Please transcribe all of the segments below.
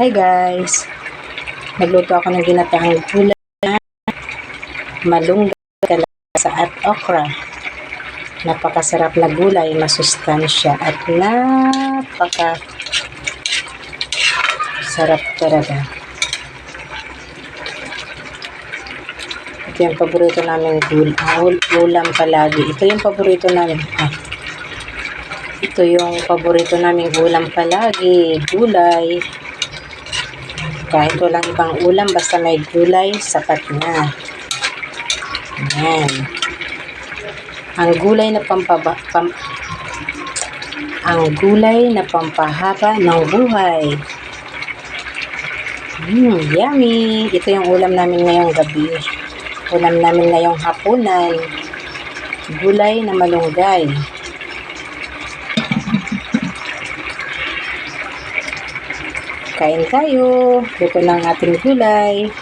Hi guys! Nagluto ako ng ginataang gulay na malunggay, kalasa at okra. Napakasarap na gulay, masustansya at napaka sarap talaga. Ito yung paborito namin gul ul- ulam palagi. Ito yung paborito namin. Ah, ito yung paborito naming ulam palagi. Gulay. Kahit walang ibang ulam, basta may gulay, sapat na. Ayan. Ang gulay na pampaba, pam, ang gulay na pampahaba ng buhay. Hmm, yummy! Ito yung ulam namin ngayong gabi. Ulam namin ngayong hapunan. Gulay na malunggay. Kain tayo. Luto ng ating gulay.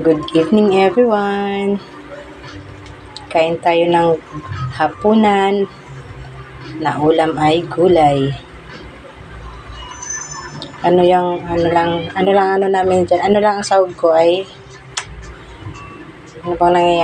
Good evening everyone. Kain tayo ng hapunan na ulam ay gulay. Ano yung ano lang ano lang ano namin dyan, ano lang ang sahog ko ay ano bang nangyayari?